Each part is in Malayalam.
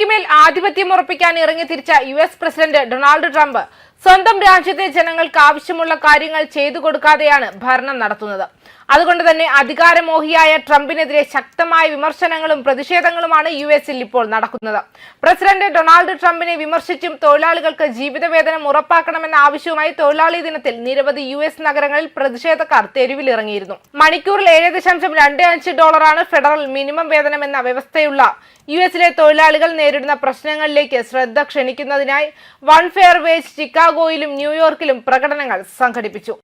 ഭൂമിക്ക് മേൽ ആധിപത്യം ഉറപ്പിക്കാൻ ഇറങ്ങി തിരിച്ച U S president Donald Trump സ്വന്തം രാജ്യത്തെ ജനങ്ങൾക്ക് ആവശ്യമുള്ള കാര്യങ്ങൾ ചെയ്തു കൊടുക്കാതെയാണ് ഭരണം നടത്തുന്നത്. അതുകൊണ്ട് തന്നെ അധികാരമോഹിയായ ട്രംപിനെതിരെ ശക്തമായ വിമർശനങ്ങളും പ്രതിഷേധങ്ങളുമാണ് യു എസിൽ ഇപ്പോൾ നടക്കുന്നത്. പ്രസിഡന്റ് ഡൊണാൾഡ് ട്രംപിനെ വിമർശിച്ചും തൊഴിലാളികൾക്ക് ജീവിതവേതനം ഉറപ്പാക്കണമെന്ന ആവശ്യവുമായി തൊഴിലാളി ദിനത്തിൽ നിരവധി യു എസ് നഗരങ്ങളിൽ പ്രതിഷേധക്കാർ തെരുവിലിറങ്ങിയിരുന്നു. മണിക്കൂറിൽ ഏഴ് ദശാംശം രണ്ട് അഞ്ച് ഡോളറാണ് ഫെഡറൽ മിനിമം വേതനം എന്ന വ്യവസ്ഥയുള്ള യു എസിലെ തൊഴിലാളികൾ നേരിടുന്ന പ്രശ്നങ്ങളിലേക്ക് ശ്രദ്ധ ക്ഷണിക്കുന്നതിനായി വൺ ഫെയർ വേജ് ചിക്കാഗോയിലും ന്യൂയോർക്കിലും പ്രകടനങ്ങൾ സംഘടിപ്പിച്ചു.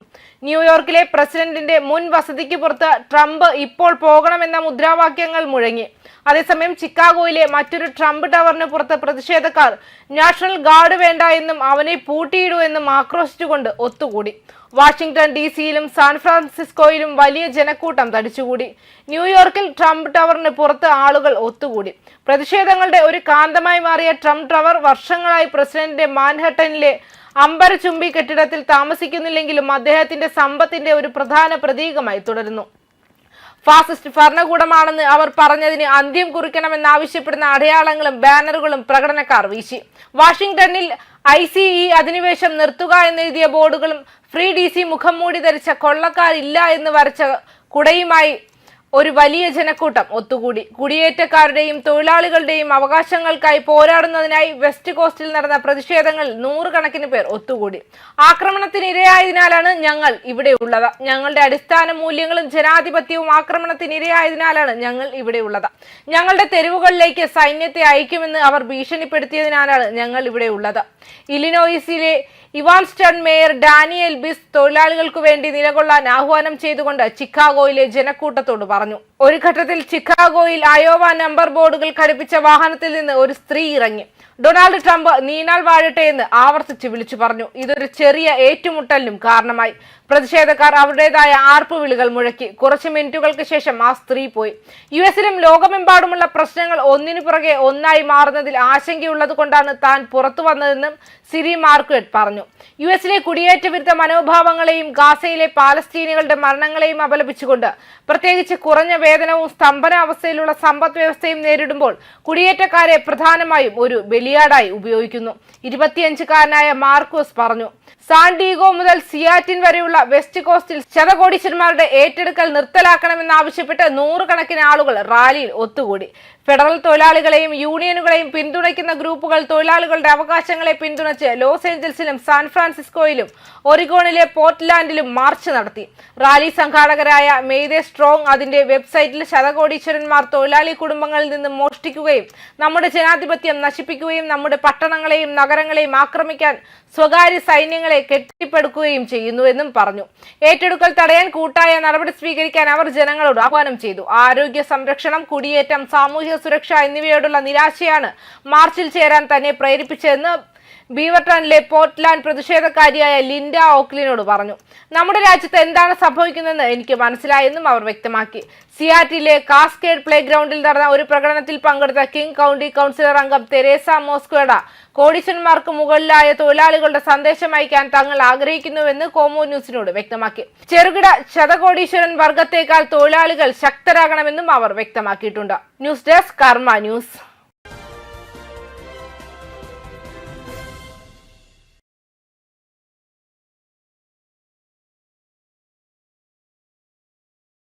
ന്യൂയോർക്കിലെ പ്രസിഡന്റിന്റെ മുൻ വസതിക്ക് പുറത്ത് ട്രംപ് ഇപ്പോൾ പോകണമെന്ന മുദ്രാവാക്യങ്ങൾ മുഴങ്ങി. അതേസമയം ചിക്കാഗോയിലെ മറ്റൊരു ട്രംപ് ടവറിന് പുറത്ത് പ്രതിഷേധക്കാർ നാഷണൽ ഗാർഡ് വേണ്ട എന്നും അവനെ പൂട്ടിയിടൂ എന്നും ആക്രോശിച്ചുകൊണ്ട് ഒത്തുകൂടി. വാഷിംഗ്ടൺ ഡി സിയിലും സാൻ ഫ്രാൻസിസ്കോയിലും വലിയ ജനക്കൂട്ടം തടിച്ചുകൂടി. ന്യൂയോർക്കിൽ ട്രംപ് ടവറിന് പുറത്ത് ആളുകൾ ഒത്തുകൂടി. പ്രതിഷേധങ്ങളുടെ ഒരു കാന്തമായി മാറിയ ട്രംപ് ടവർ വർഷങ്ങളായി പ്രസിഡന്റിന്റെ മാൻഹട്ടനിലെ അമ്പരചുംബി കെട്ടിടത്തിൽ താമസിക്കുന്നില്ലെങ്കിലും അദ്ദേഹത്തിന്റെ സമ്പത്തിന്റെ ഒരു പ്രധാന പ്രതീകമായി തുടരുന്നു. ഫാസിസ്റ്റ് ഭരണകൂടമാണെന്ന് അവർ പറഞ്ഞതിന് അന്ത്യം കുറിക്കണമെന്നാവശ്യപ്പെടുന്ന അടയാളങ്ങളും ബാനറുകളും പ്രകടനക്കാർ വീശി. വാഷിംഗ്ടണിൽ ഐ സി ഇ അധിനിവേശം നിർത്തുക എന്നെഴുതിയ ബോർഡുകളും ഫ്രീ ഡി സി മുഖം മൂടി ധരിച്ച കൊള്ളക്കാരില്ല എന്ന് വരച്ച കുടയുമായി ഒരു വലിയ ജനക്കൂട്ടം ഒത്തുകൂടി. കുടിയേറ്റക്കാരുടെയും തൊഴിലാളികളുടെയും അവകാശങ്ങൾക്കായി പോരാടുന്നതിനായി വെസ്റ്റ് കോസ്റ്റിൽ നടന്ന പ്രതിഷേധങ്ങളിൽ നൂറുകണക്കിന് പേർ ഒത്തുകൂടി. ആക്രമണത്തിന് ഇരയായതിനാലാണ് ഞങ്ങൾ ഇവിടെ ഉള്ളത് ഞങ്ങളുടെ അടിസ്ഥാന മൂല്യങ്ങളും ജനാധിപത്യവും ആക്രമണത്തിന് ഇരയായതിനാലാണ് ഞങ്ങൾ ഇവിടെ ഉള്ളത് ഞങ്ങളുടെ തെരുവുകളിലേക്ക് സൈന്യത്തെ അയക്കുമെന്ന് അവർ ഭീഷണിപ്പെടുത്തിയതിനാലാണ് ഞങ്ങൾ ഇവിടെ ഉള്ളത് ഇലിനോയിസിലെ ഇവാൻസ്റ്റൺ മേയർ ഡാനിയൽ ബിസ് തൊഴിലാളികൾക്കു വേണ്ടി നിലകൊള്ളാൻ ആഹ്വാനം ചെയ്തുകൊണ്ട് ചിക്കാഗോയിലെ ജനക്കൂട്ടത്തോട് പറഞ്ഞു. ഒരു ഘട്ടത്തിൽ ചിക്കാഗോയിൽ അയോവ നമ്പർ ബോർഡുകൾ ഘടിപ്പിച്ച വാഹനത്തിൽ നിന്ന് ഒരു സ്ത്രീ ഇറങ്ങി. ഡൊണാൾഡ് ട്രംപ് നീനാൾ വാഴട്ടെ എന്ന് ആവർത്തിച്ച് വിളിച്ചു പറഞ്ഞു. ഇതൊരു ചെറിയ ഏറ്റുമുട്ടലിനും കാരണമായി. പ്രതിഷേധക്കാർ അവരുടേതായ ആർപ്പുവിളികൾ മുഴക്കി. കുറച്ച് മിനിറ്റുകൾക്ക് ശേഷം ആ സ്ത്രീ പോയി. യു എസിലും ലോകമെമ്പാടുമുള്ള പ്രശ്നങ്ങൾ ഒന്നിനു പുറകെ ഒന്നായി മാറുന്നതിൽ ആശങ്കയുള്ളത് കൊണ്ടാണ് താൻ പുറത്തു വന്നതെന്നും സിരി മാർക്കറ്റ് പറഞ്ഞു. യു എസിലെ കുടിയേറ്റ വിരുദ്ധ മനോഭാവങ്ങളെയും ഗാസയിലെ പാലസ്തീനികളുടെ മരണങ്ങളെയും അപലപിച്ചുകൊണ്ട് പ്രത്യേകിച്ച് കുറഞ്ഞ വേതനവും സ്തംഭനാവസ്ഥയിലുള്ള സമ്പദ് വ്യവസ്ഥയും നേരിടുമ്പോൾ കുടിയേറ്റക്കാരെ പ്രധാനമായും ഒരു ബലിയാടായി ഉപയോഗിക്കുന്നു. ഇരുപത്തിയഞ്ചുകാരനായ മാർക്കോസ് പറഞ്ഞു സാൻഡീഗോ മുതൽ സിയാറ്റിൻ വരെയുള്ള വെസ്റ്റ് കോസ്റ്റിൽ ശതകോടീശ്വരന്മാരുടെ ഏറ്റെടുക്കൽ നിർത്തലാക്കണമെന്നാവശ്യപ്പെട്ട് നൂറുകണക്കിന് ആളുകൾ റാലിയിൽ ഒത്തുകൂടി. ഫെഡറൽ തൊഴിലാളികളെയും യൂണിയനുകളെയും പിന്തുണയ്ക്കുന്ന ഗ്രൂപ്പുകൾ തൊഴിലാളികളുടെ അവകാശങ്ങളെ പിന്തുണച്ച് ലോസ് ഏഞ്ചൽസിലും സാൻ ഫ്രാൻസിസ്കോയിലും ഒറിഗോണിലെ പോർട്ട്ലാൻഡിലും മാർച്ച് നടത്തി. റാലി സംഘാടകരായ മെയ്തേ സ്ട്രോങ് അതിന്റെ വെബ്സൈറ്റിൽ ശതകോടീശ്വരന്മാർ തൊഴിലാളി കുടുംബങ്ങളിൽ നിന്ന് മോഷ്ടിക്കുകയും നമ്മുടെ ജനാധിപത്യം നശിപ്പിക്കുകയും നമ്മുടെ പട്ടണങ്ങളെയും നഗരങ്ങളെയും ആക്രമിക്കാൻ സ്വകാര്യ സൈന്യങ്ങളെ കെട്ടിപ്പടുക്കുകയും ചെയ്യുന്നുവെന്നും പറഞ്ഞു. ഏറ്റെടുക്കൽ തടയാൻ കൂട്ടായ നടപടി സ്വീകരിക്കാൻ അവർ ജനങ്ങളോട് ആഹ്വാനം ചെയ്തു. ആരോഗ്യ സംരക്ഷണം കുടിയേറ്റം സാമൂഹിക സുരക്ഷ എന്നിവയോടുള്ള നിരാശയാണ് മാർച്ചിൽ ചേരാൻ തന്നെ പ്രേരിപ്പിച്ചതെന്ന് ബീവർട്ടണിലെ പോർട്ട്ലാൻഡ് പ്രതിഷേധക്കാരിയായ ലിൻഡ ഓക്ലിനോട് പറഞ്ഞു. നമ്മുടെ രാജ്യത്ത് എന്താണ് സംഭവിക്കുന്നതെന്ന് എനിക്ക് മനസ്സിലായെന്നും അവർ വ്യക്തമാക്കി. സിയാറ്റിലെ കാസ്കേഡ് പ്ലേ ഗ്രൗണ്ടിൽ നടന്ന ഒരു പ്രകടനത്തിൽ പങ്കെടുത്ത കിങ് കൗണ്ടി കൗൺസിലർ അംഗം തെരേസ മോസ്ക്വേഡ കോടീശ്വരന്മാർക്ക് മുകളിലായ തൊഴിലാളികളുടെ സന്ദേശം അയക്കാൻ തങ്ങൾ ആഗ്രഹിക്കുന്നുവെന്ന് കോമോ ന്യൂസിനോട് വ്യക്തമാക്കി. ചെറുകിട ശതകോടീശ്വരൻ വർഗത്തേക്കാൾ തൊഴിലാളികൾ ശക്തരാകണമെന്നും അവർ വ്യക്തമാക്കിയിട്ടുണ്ട്. News desk Karma News.